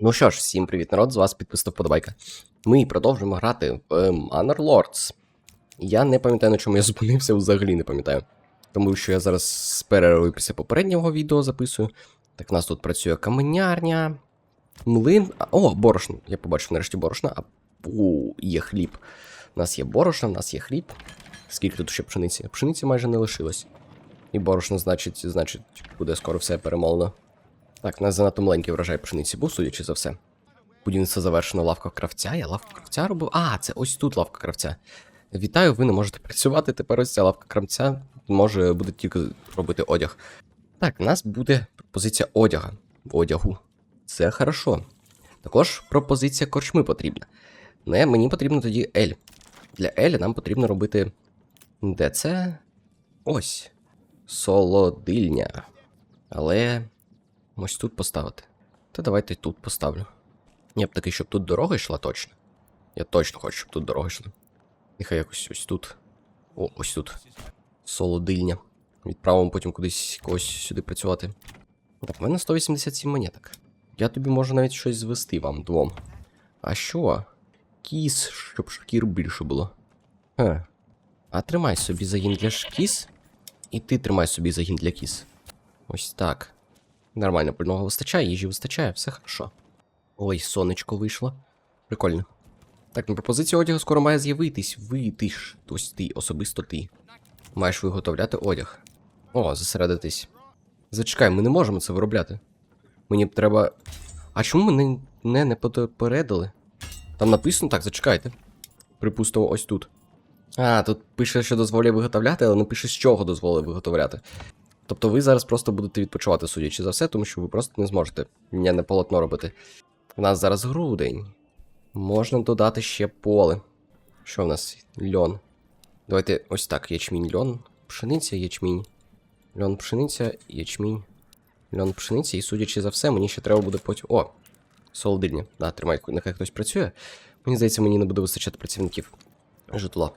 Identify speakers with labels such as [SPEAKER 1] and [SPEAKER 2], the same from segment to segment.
[SPEAKER 1] Ну що ж, всім привіт, народ, з вас підписав подобайка. Ми продовжуємо грати в е, Manor Lords. Я не пам'ятаю, на чому я зупинився, взагалі не пам'ятаю. Тому що я зараз з перервою після попереднього відео записую. Так, в нас тут працює каменярня, млин. О, борошно. Я побачив нарешті борошна. А у, є хліб. У нас є борошно, у нас є хліб. Скільки тут ще пшениці? Пшениці майже не лишилось. І борошно, значить, значить, буде скоро все перемолено. Так, у нас занадто маленький врожай пшениці був, судячи за все. Будівництво завершено лавка кравця. Я лавку кравця робив. А, це ось тут лавка кравця. Вітаю, ви не можете працювати. Тепер ось ця лавка кравця може буде тільки робити одяг. Так, у нас буде пропозиція одяга. Одягу. Це хорошо. Також пропозиція корчми потрібна. Не, мені потрібно тоді Ель. Для Елі нам потрібно робити. Де це? Ось. Солодильня. Але. Ось тут поставити. Та давайте тут поставлю. Я б такий, щоб тут дорога йшла точно. Я точно хочу, щоб тут дорога йшла. Нехай якось ось тут. О, ось тут. Солодильня. Відправимо потім кудись когось сюди працювати. Так, в мене 187 монеток. Я тобі можу навіть щось звести вам двом. А що? Кіс, щоб шкір більше було. Ха. А тримай собі загін для шкіс. І ти тримай собі загін для кіс. Ось так. Нормально, пального вистачає, їжі вистачає, все хорошо. Ой, сонечко вийшло. Прикольно. Так, на пропозиція одягу скоро має з'явитись. Ви, ти ж, ось ти, особисто ти. Маєш виготовляти одяг. О, зосередитись. Зачекай, ми не можемо це виробляти. Мені б треба. А чому ми не, не, не попередили? Там написано так, зачекайте. Припустимо, ось тут. А, тут пише, що дозволяє виготовляти, але не пише, з чого дозволить виготовляти. Тобто ви зараз просто будете відпочивати, судячи за все, тому що ви просто не зможете не полотно робити. У нас зараз грудень. Можна додати ще поле. Що в нас? Льон. Давайте ось так: ячмінь, льон, пшениця, ячмінь. Льон, пшениця, ячмінь. Льон, пшениця, і судячи за все, мені ще треба буде потім. О! Солодильня. Да, тримай, нехай хтось працює. Мені здається, мені не буде вистачати працівників. Житла.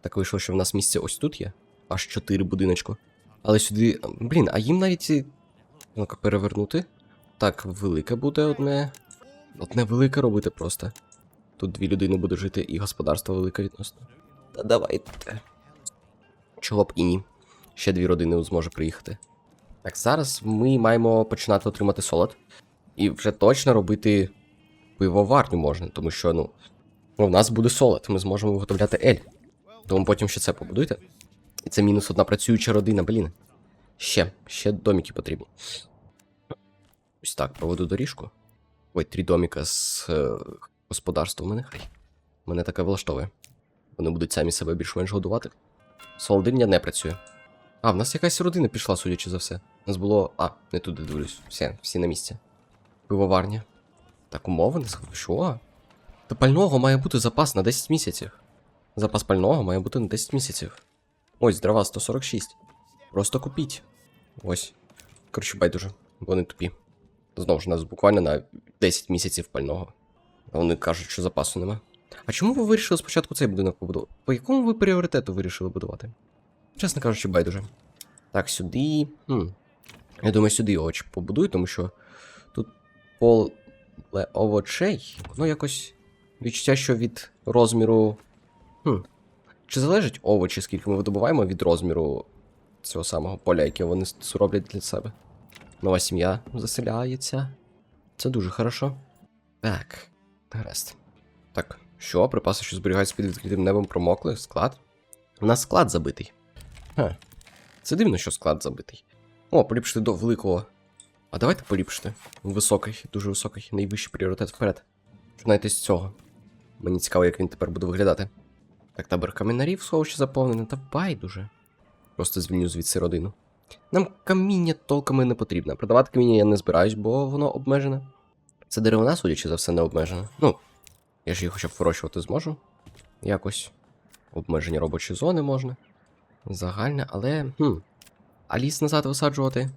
[SPEAKER 1] Так вийшло, що в нас місце ось тут є. Аж 4 будиночку. Але сюди. Блін, а їм навіть. ці- Ну-ка, перевернути. Так, велике буде одне. Одне велике робити просто. Тут дві людини будуть жити і господарство велике відносно. Та давайте. Чого б і ні. Ще дві родини зможе приїхати. Так, зараз ми маємо починати отримати солод. І вже точно робити пивоварню можна, тому що, ну. У нас буде солод, ми зможемо виготовляти ель. Тому потім ще це побудуйте. І це мінус одна працююча родина, блін. Ще, ще доміки потрібні. Ось так, проведу доріжку. Ой, три доміка з е, господарством нехай. Мене Мене таке влаштовує. Вони будуть самі себе більш-менш годувати. Солодильня не працює. А, в нас якась родина пішла, судячи за все. У нас було. А, не туди дивлюсь. Все, всі на місці. Пивоварня. Так, умови не сход- Що? Та пального має бути запас на 10 місяців. Запас пального має бути на 10 місяців. Ось, дрова 146. Просто купіть. Ось. Коротше, байдуже, вони тупі. Знову ж у нас буквально на 10 місяців пального. Вони кажуть, що запасу нема. А чому ви вирішили спочатку цей будинок побудувати? По якому ви пріоритету вирішили будувати? Чесно кажучи, байдуже. Так, сюди. Хм. Я думаю, сюди овочі побудую, тому що тут поле овочей, воно якось відчуття, що від розміру. Хм. Чи залежить овочі, скільки ми видобуваємо від розміру цього самого поля, яке вони роблять для себе? Нова сім'я заселяється. Це дуже хорошо. Так, гаразд. Так, що? Припаси, що зберігаються під відкритим небом, промокли? Склад? У нас склад забитий. Ха. Це дивно, що склад забитий. О, поліпшити до великого. А давайте поліпшити. Високий, дуже високий, найвищий пріоритет вперед. Починайте з цього. Мені цікаво, як він тепер буде виглядати. Так, табор камінарів сховище заповнене, та байдуже. Просто звільню звідси родину. Нам каміння толком і не потрібно. Продавати каміння я не збираюсь, бо воно обмежене. Це деревина, судячи за все, не обмежена. Ну, я ж її хоча б вирощувати зможу. Якось. Обмежені робочі зони можна. Загальне, але. Хм. А ліс назад висаджувати.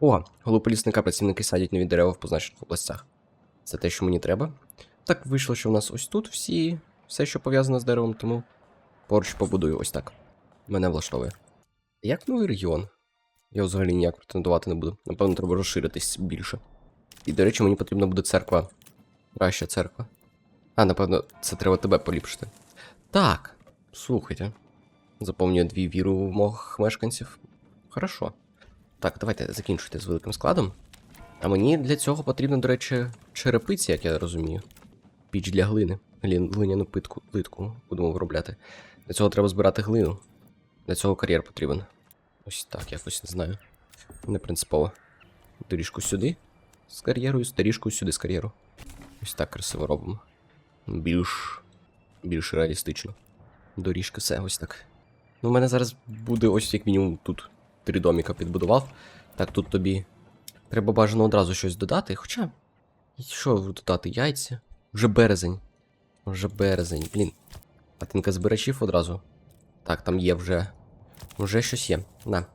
[SPEAKER 1] О, голуб лісника працівники садять нові дерева в позначених областях. Це те, що мені треба. Так вийшло, що в нас ось тут всі. Все, що пов'язано з деревом, тому поруч побудую ось так. Мене влаштовує. Як новий регіон? Я взагалі ніяк претендувати не буду. Напевно, треба розширитись більше. І, до речі, мені потрібна буде церква. Краща церква. А, напевно, це треба тебе поліпшити. Так, слухайте. Заповнюю дві віру в мох мешканців. Хорошо. Так, давайте закінчуйте з великим складом. А мені для цього потрібно, до речі, черепиці, як я розумію. Піч для глини. Глиняну питку, плитку будемо виробляти. Для цього треба збирати глину. Для цього кар'єр потрібен. Ось так, якось не знаю. Не принципово. Доріжку сюди з кар'єрою, доріжку сюди з кар'єру. Ось так красиво робимо. Більш. більш реалістично. Доріжка, все, ось так. Ну, в мене зараз буде ось як мінімум тут три доміка підбудував. Так, тут тобі треба бажано одразу щось додати. Хоча. Що додати? Яйця? Вже березень. Вже березень. Блін. Хатинка збирачів одразу. Так, там є вже. Вже щось є. На.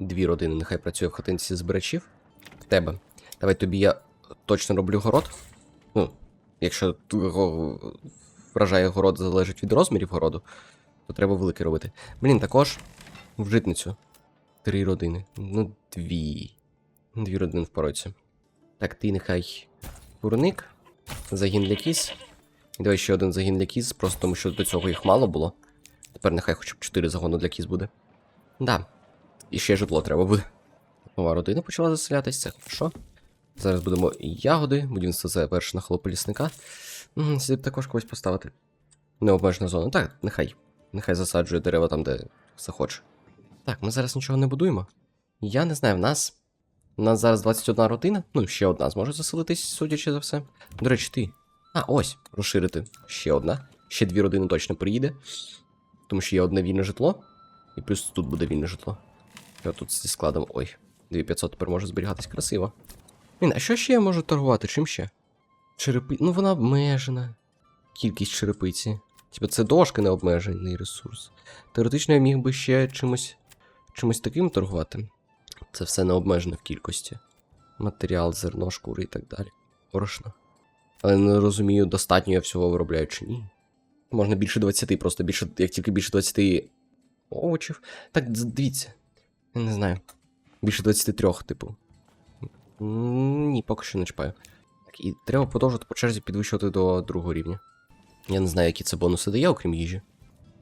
[SPEAKER 1] Дві родини, нехай працює в хатинці збирачів. В тебе. Давай тобі я точно роблю город. Ну, якщо вражає город залежить від розмірів городу, то треба великий робити. Блін, також в житницю. Три родини. Ну, дві. Дві родини впораються. Так, ти нехай курник. Загін для кіз. Давай ще один загін для кіз, просто тому що до цього їх мало було. Тепер нехай хоча б 4 загони для кіз буде. Да. І ще житло треба буде. Нова родина почала заселятись, це хорошо. Зараз будемо ягоди, будівництво завершено хлопа лісника. М, Сюди б також когось поставити. Необмежена зона. Так, нехай. Нехай засаджує дерева там, де захоче. Так, ми зараз нічого не будуємо. Я не знаю, в нас. У нас зараз 21 родина. Ну, ще одна зможе заселитись, судячи за все. До речі, ти. А, ось, розширити. Ще одна. Ще дві родини точно приїде. Тому що є одне вільне житло. І плюс тут буде вільне житло. Я тут зі складом. Ой, 2500 тепер може зберігатись красиво. Блін, а що ще я можу торгувати? Чим ще? Черепи. Ну вона обмежена. Кількість черепиці. Типа це дошки не обмежений ресурс. Теоретично я міг би ще чимось. чимось таким торгувати. Це все не обмежено в кількості. Матеріал, зерно, шкури і так далі. Порошно. Але не розумію, достатньо я всього виробляю чи ні. Можна більше 20, просто більше, як тільки більше 20 овочів. Так, дивіться. Я не знаю. Більше 23, типу. Ні, поки що не чіпаю. Так, і треба продовжувати по черзі підвищувати до другого рівня. Я не знаю, які це бонуси дає, окрім їжі.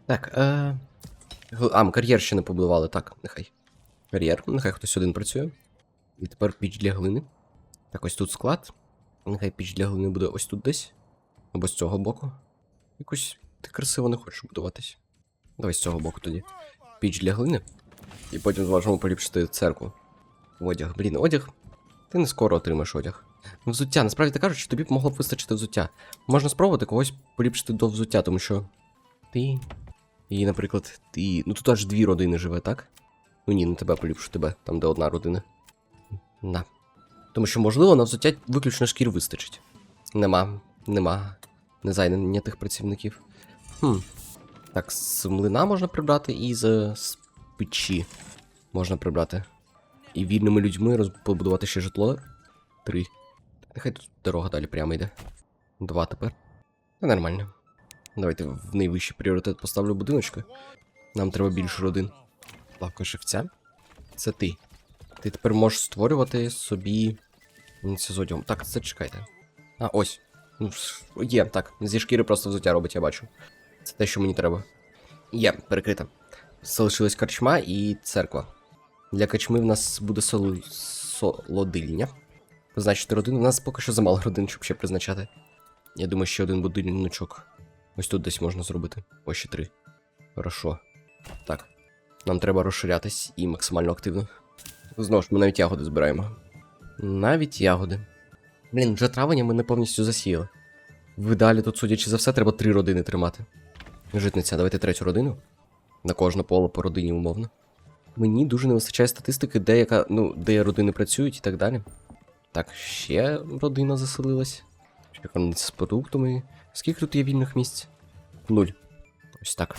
[SPEAKER 1] Так, е. А, кар'єр ще не побудували, так, нехай. Кар'єр, нехай хтось один працює. І тепер піч для глини. Так, ось тут склад. Нехай піч для глини буде ось тут десь. Або з цього боку. Якось ти красиво не хочеш будуватись. Давай з цього боку тоді. Піч для глини. І потім зможемо поліпшити церкву. Одяг. Блін, одяг. Ти не скоро отримаєш одяг. Взуття, насправді ти кажуть, що тобі б могло б вистачити взуття. Можна спробувати когось поліпшити до взуття, тому що. Ти. І, наприклад, ти. Ну тут аж дві родини живе, так? Ну ні, не тебе поліпшу тебе, там де одна родина. На. Тому що, можливо, на взуття виключно шкір вистачить. Нема, нема незайнятих працівників. Хм. Так, з млина можна прибрати і з, з печі можна прибрати. І вільними людьми побудувати ще житло. Три. Нехай тут дорога далі прямо йде. Два тепер. Та нормально. Давайте в найвищий пріоритет поставлю будиночки. Нам треба більше родин. Лавка шевця. Це ти. Ти тепер можеш створювати собі. Це з. Так, це чекайте. А, ось. Ну, Є, так. Зі шкіри просто взуття робить, я бачу. Це те, що мені треба. Є, перекрита. Залишилась карчма і церква. Для качми в нас буде соло... солодильня. Призначити родину. У нас поки що замало родин, щоб ще призначати. Я думаю, ще один будиночок. Ось тут десь можна зробити. Ось ще три. Хорошо. Так. Нам треба розширятись і максимально активно. Знову ж ми навіть ягоди збираємо. Навіть ягоди. Блін, вже травення ми не повністю засіяли. В ідеалі тут, судячи за все, треба три родини тримати. Житниця, давайте третю родину. На кожне поле по родині, умовно. Мені дуже не вистачає статистики, де яка, ну, де родини працюють і так далі. Так, ще родина заселилась. Крамниця з продуктами. Скільки тут є вільних місць? Нуль. Ось так.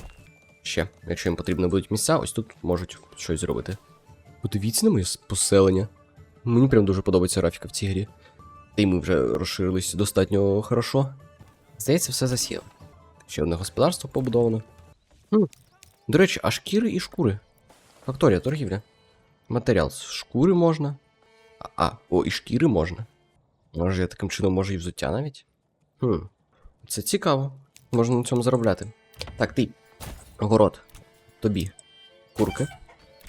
[SPEAKER 1] Ще, якщо їм потрібно будуть місця, ось тут можуть щось зробити. Подивіться на моє поселення. Мені прям дуже подобається графіка в цій грі. Та й ми вже розширились достатньо хорошо. Здається, все засіло. Ще одне господарство побудовано. Хм. До речі, а шкіри і шкури. Факторія, торгівля. Матеріал з шкури можна. А, а, о, і шкіри можна. Може, я таким чином можу і взуття навіть? Хм. Це цікаво. Можна на цьому заробляти. Так, ти. Город. Тобі. Курки.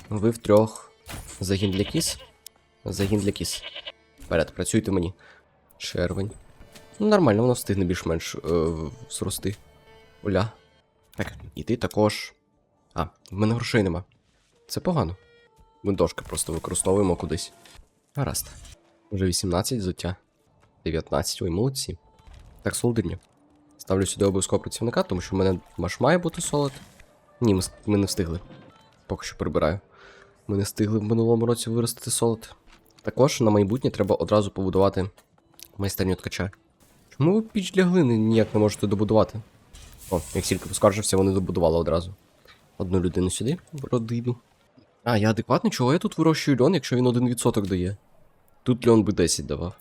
[SPEAKER 1] Ви втрьох. Загін для кіс. Загін для кіс. Вперед, працюйте мені. Червень. Ну, нормально, воно встигне більш-менш е, зрости. Оля. Так, і ти також. А, в мене грошей нема. Це погано. Ми дошки просто використовуємо кудись. Гаразд. Вже 18 взуття. 19, ой, молодці. Так, солодирня. Ставлю сюди обов'язково працівника, тому що в мене маш має бути солод. Ні, ми, ми не встигли. Поки що прибираю. Ми не встигли в минулому році виростити солод. Також на майбутнє треба одразу побудувати майстерню ткача. Чому ви піч для глини ніяк не можете добудувати? О, як тільки поскаржився, вони добудували одразу. Одну людину сюди, родину. А, я адекватний, чого я тут вирощую льон, якщо він 1% дає? Тут льон би 10 давав.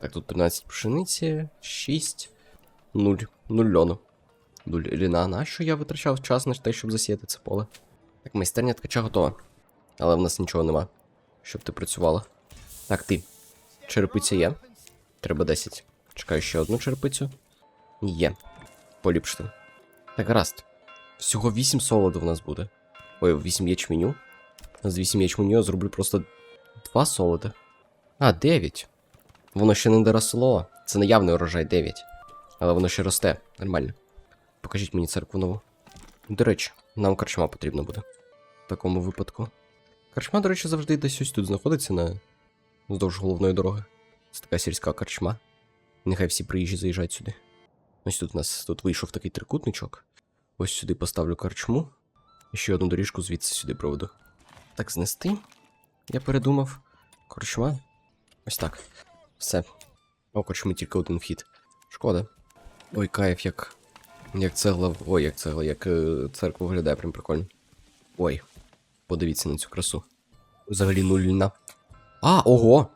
[SPEAKER 1] Так, тут 13 пшениці, 6, 0, 0 льону. 0 ліна. Нащо я витрачав час на те, щоб засіяти це поле? Так, майстерня ткача готова. Але в нас нічого нема, щоб ти працювала. Так, ти. Черепиця є. Треба 10. Чекаю ще одну черепицю. Є. Поліпшити. Так, гаразд. Всього 8 солоду в нас буде. Ой, 8 ячменю. З 8 ячменю я зроблю просто 2 солода. А, 9. Воно ще не доросло. Це наявний урожай 9. Але воно ще росте. Нормально. Покажіть мені церкву нову. До речі, нам карчма потрібна буде. В такому випадку. Карчма, до речі, завжди десь ось тут знаходиться на вздовж головної дороги. Це така сільська карчма. Нехай всі приїжджі заїжджають сюди. Ось тут у нас тут вийшов такий трикутничок. Ось сюди поставлю карчму. І ще одну доріжку звідси сюди проведу. Так, знести. Я передумав. Корчма. Ось так. Все. О, корчми тільки один вхід. Шкода. Ой, кайф, як. Як цегла. Ой, як цегла, як е, церква виглядає прям прикольно. Ой. Подивіться на цю красу. Взагалі нуль льна. А, ого!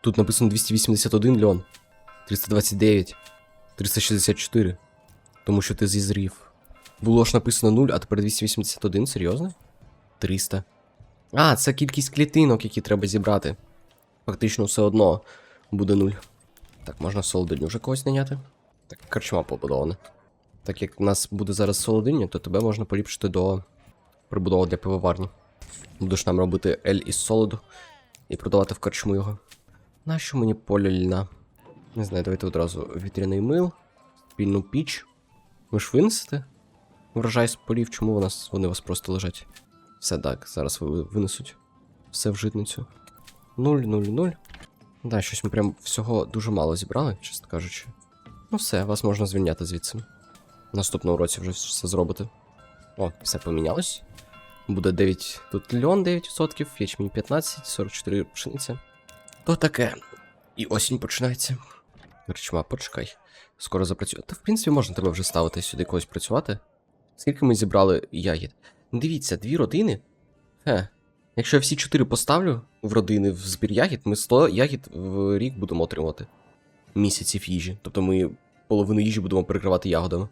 [SPEAKER 1] Тут написано 281 льон. 329. 364. Тому що ти зізрів. Було ж написано 0, а тепер 281, серйозно? 300. А, це кількість клітинок, які треба зібрати. Фактично все одно буде 0. Так, можна солодиню вже когось наняти. Так, карчма побудована. Так як в нас буде зараз солодиння, то тебе можна поліпшити до прибудови для пивоварні. Будеш нам робити ель із солоду і продавати в карчму його. Нащо мені поля льна? Не знаю, давайте одразу вітряний мил, спільну піч. Ви ж винесете? Врожай з полів, чому у нас вони у вас просто лежать? Все так, зараз ви винесуть все в житницю. 0, 0, 0. Да, щось ми прям всього дуже мало зібрали, чесно кажучи. Ну все, вас можна звільняти звідси. В наступному році вже все зробите. О, все помінялось. Буде 9 тут льон 9%, ячмінь 15, 44 пшениця. То таке. І осінь починається. Речма, почекай. Скоро запрацює. Та в принципі можна тебе вже ставити сюди когось працювати. Скільки ми зібрали ягід? Дивіться, дві родини. Хе. Якщо я всі чотири поставлю в родини в збір ягід, ми 100 ягід в рік будемо отримувати. Місяців їжі. Тобто ми половину їжі будемо перекривати ягодами.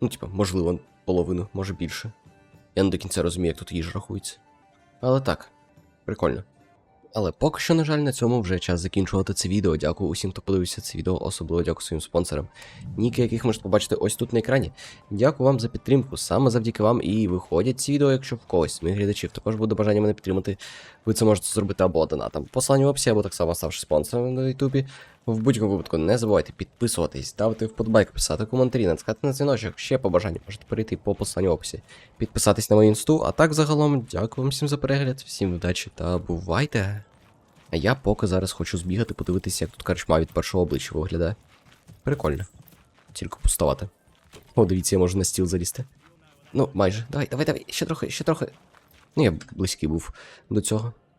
[SPEAKER 1] Ну, типа, можливо, половину, може більше. Я не до кінця розумію, як тут їжа рахується. Але так, прикольно. Але поки що, на жаль, на цьому вже час закінчувати це відео. Дякую усім, хто подивився це відео, особливо дякую своїм спонсорам, ніки яких можете побачити ось тут на екрані. Дякую вам за підтримку. Саме завдяки вам і виходять ці відео, якщо в когось з моїх глядачів також буде бажання мене підтримати. Ви це можете зробити або донатом. Посилання в описі, або так само ставши спонсором на Ютубі. В будь-якому випадку не забувайте підписуватись, ставити вподобайку, писати коментарі, натискати на дзвіночок, ще по бажанню можете перейти по посиланню в описі, підписатись на мою інсту, а так загалом дякую вам всім за перегляд, всім удачі та бувайте. А я поки зараз хочу збігати, подивитися, як тут карчма від першого обличчя виглядає. Прикольно. Тільки поставати. О, дивіться, я можу на стіл залізти. Ну, майже. Давай, давай, давай, ще трохи, ще трохи. Ну, я близький був до цього.